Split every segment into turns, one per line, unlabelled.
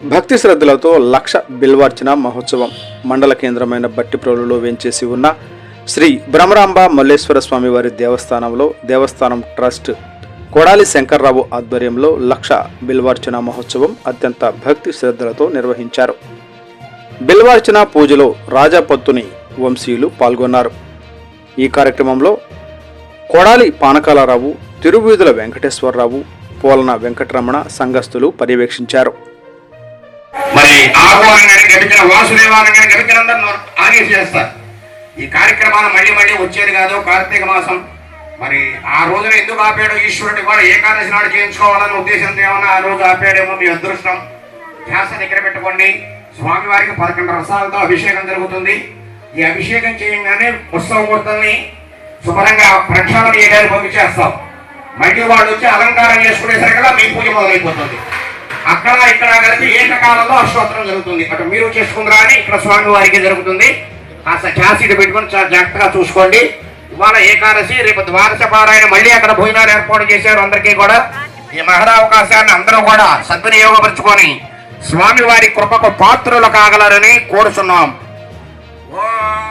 భక్తి శ్రద్ధలతో లక్ష బిల్వార్చన మహోత్సవం. మండల కేంద్రమైన బట్టిప్రోలులో వేంచేసి ఉన్న శ్రీ భ్రమరాంబ మల్లేశ్వర స్వామి వారి దేవస్థానంలో దేవస్థానం ట్రస్ట్ కొడాలి శంకర్రావు ఆధ్వర్యంలో లక్ష బిల్వార్చన మహోత్సవం అత్యంత భక్తి శ్రద్ధలతో నిర్వహించారు. బిల్వార్చన పూజలో రాజాపత్తుని వంశీయులు పాల్గొన్నారు. ఈ కార్యక్రమంలో కొడాలి పానకాలరావు తిరువీధుల వెంకటేశ్వరరావు పోలన వెంకటరమణ సంఘస్థులు పర్యవేక్షించారు.
మరి ఆహ్వానం కానీ గడిచిన వాసుదేవానం కానీ గడిపినందరూ ఆగేసేస్తారు చేస్తారు ఈ కార్యక్రమాలు మళ్ళీ మళ్ళీ వచ్చేది కాదు కార్తీక మాసం. మరి ఆ రోజున ఎందుకు ఆపాడు ఈశ్వరుడు కూడా ఏకాదశి నాడు చేయించుకోవాలన్న ఉద్దేశంతో ఏమన్నా ఆ రోజు ఆపాడేమో మీ అదృష్టం. ధ్యాస దగ్గర పెట్టుకోండి. స్వామివారికి పదకొండు రసాలతో అభిషేకం జరుగుతుంది. ఈ అభిషేకం చేయగానే ఉత్సవ ముహూర్తాన్ని శుభ్రంగా ప్రక్షాళన చేయడానికి పంపించేస్తాం. మళ్ళీ వాళ్ళు వచ్చి అలంకారం చేసుకునేసరికల్లా మీ పూజ మొదలైపోతుంది. అక్కడ ఇక్కడ కలిపి ఏకకాలంలో అష్టోత్తరం జరుగుతుంది. అటు మీరు చేసుకుందరా అని ఇక్కడ స్వామి వారికి జరుగుతుంది. కాస్త క్యాసెట్ పెట్టుకొని చాలా జాగ్రత్తగా చూసుకోండి. ఇవాళ ఏకాదశి రేపు ద్వాదశ పారాయణ మళ్ళీ అక్కడ భోజనాలు ఏర్పాటు చేశారు అందరికీ కూడా. ఈ మహదావకాశాన్ని అందరూ కూడా సద్వినియోగపరుచుకొని స్వామి వారి కృపకు పాత్రులు కాగలరని కోరుచున్నాం. ఓం.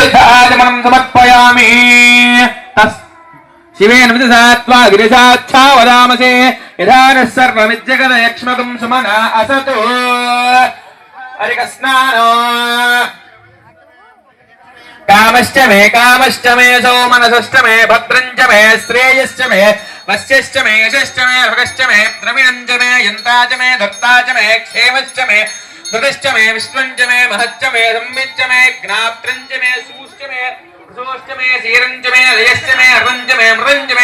ముఖే సమర్పయామి. శివేన విదసాత్వా గిరిశాచ్ఛా వదామసే. యథాన సర్వమిజ్జగద యక్ష్మకం సుమన అసతు. హరిక స్నానో కామశ్చ మే కామశ్చ మే సోమనసశ్చ మే భద్రం చ మే శ్రేయశ్చ మే వస్యశ్చ మే యశశ్చ మే భగశ్చ మే ద్రవిణం చ మే యంతా చ మే దత్తా చ మే క్షేమశ్చ మే ధృతిశ్చ మే విశ్వం చ మే మహశ్చ మే సంవిచ్చ మే జ్ఞాప్త్రం చ మే సూశ్చ మే సోశ్చ మే శీరం చ మే లయశ్చ మే అర్వం చ మే మృతం చ